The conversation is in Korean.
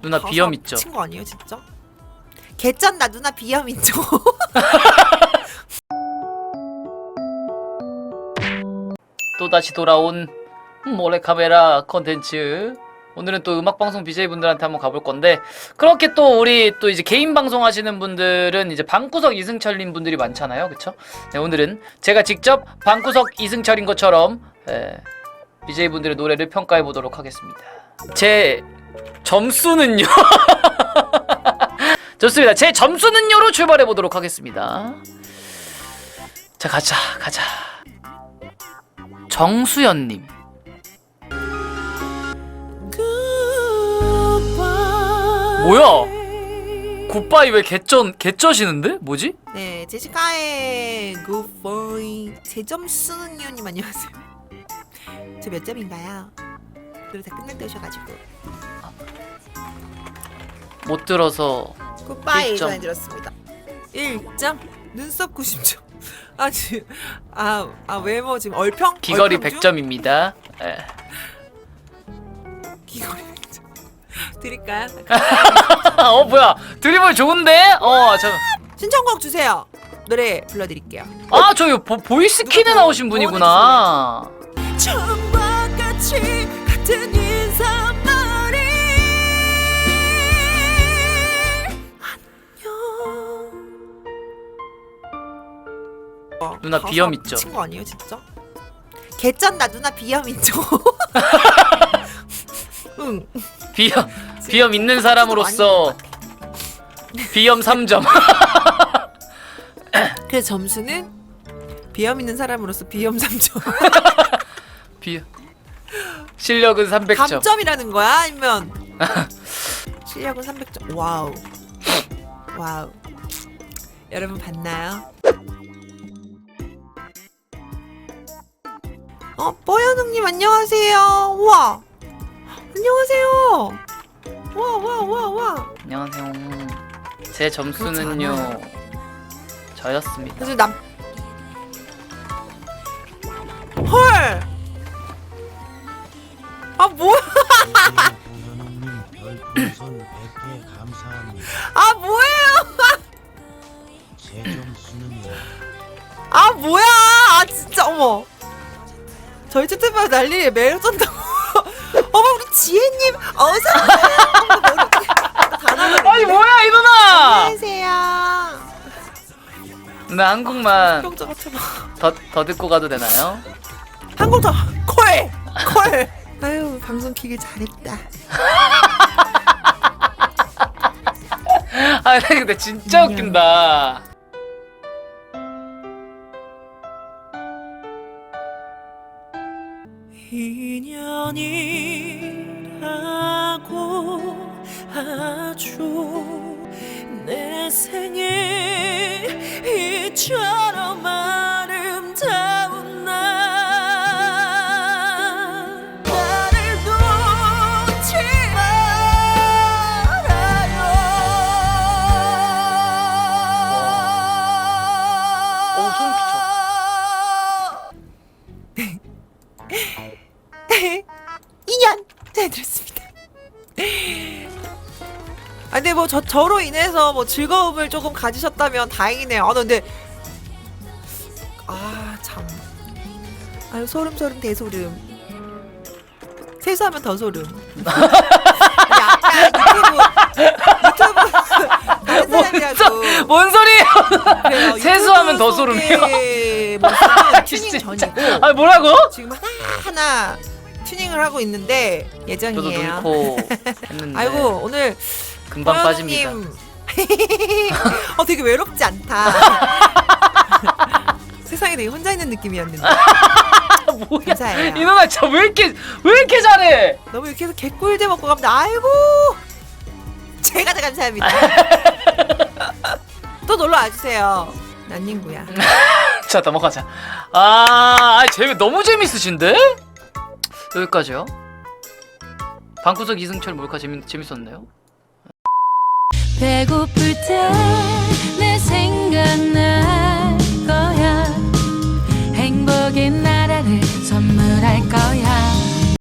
누나 가사 비염 있죠? 미친 거 아니에요 진짜? 개쩐다 누나 비염 있죠? 또다시 돌아온 몰래카메라 컨텐츠 오늘은 또 음악방송 BJ분들한테 한번 가볼 건데 그렇게 또 우리 또 이제 개인 방송 하시는 분들은 이제 방구석 이승철님 분들이 많잖아요 그쵸? 네, 오늘은 제가 직접 방구석 이승철인 것처럼 예, BJ분들의 노래를 평가해 보도록 하겠습니다 제 점수는요 좋습니다 제 점수는요로 출발해 보도록 하겠습니다 자 가자 가자 정수연님 뭐야? 굿바이 왜 개쩐 개쩌시는데? 뭐지? 네 제시카의 굿보이 제 점수는요님 안녕하세요 저 몇 점인가요? 노래 다 끝날 때 오셔가지고 못 들어서 굿바이 일 점. 전해 들었습니다 1점 눈썹 90점 아니 아, 아 외모 지금 얼평? 귀걸이 얼평 중? 100점입니다. 예. 귀걸이 100점 드릴까요? 어 뭐야? 드리블 좋은데? 어 저. 신청곡 주세요 노래 불러드릴게요 아 저기 보, 보이스킨에 나오신 더 분이구나. 처음과 같이 같은 인사말이 누나 가사 비염 있죠? 미친 거 아니에요 진짜? 개쩐다 누나 비염 있죠? 응 비염 비염 있는 사람으로서 비염 3점. 그래서 점수는 비염 있는 사람으로서 비염 3점 비 실력은 300점. 감점이라는 거야? 아니면 실력은 300점 와우 와우 여러분 봤나요? 어 뽀연웅님 안녕하세요 우와 안녕하세요 와 와 와 와 안녕하세요. 제 점수는요 저였습니다. 그래서 남 헐! 아 뭐야 부모님 별풍선 100개 감사합니다. 아 뭐예요 제 점수는요. 아 뭐야 아 진짜 어머 저희 채팅방 난리 매일 쩐다고 어머 우리 지혜님 어서 오세요 다 나가네 아니 뭐야 이 누나? 안녕하세요 누나 한국만 같은 거 더, 더 듣고 가도 되나요? 한국 더콜콜 아유 방송 키길 잘했다 아 근데 진짜 웃긴다. 인연이라고 하죠 내 생에 이처럼 들었습니다. 아 근데 뭐 저 저로 인해서 뭐 즐거움을 조금 가지셨다면 다행이네요. 아 근데 아 참. 아유 소름 소름 대소름. 세수하면 더 소름. 약간 유튜브 유튜브 다른 사람이라도 뭔 소리예요? 그래요. 세수하면 더 소름이요? 속의 모습은 튜닝 진짜. 전이고 아 뭐라고? 지금 하나 튜닝을 하고 있는데 저도 예정이에요. 눈코 했는데 아이고 오늘 금방 빠집니다. 어 되게 외롭지 않다. 세상에 되게 혼자 있는 느낌이었는데 아, 뭐야? 감사해요. 이 누나 진짜 왜 이렇게 왜 이렇게 잘해? 너무 이렇게 해서 개꿀제 먹고 가면 아이고 제가 더 감사합니다. 또 놀러 와주세요. 난닝구야. 자 넘어가자. 아, 아 재미 너무 재밌으신데? 여기까지요. 방구석 이승철 몰카 재밌 재밌었나요? 배고플 때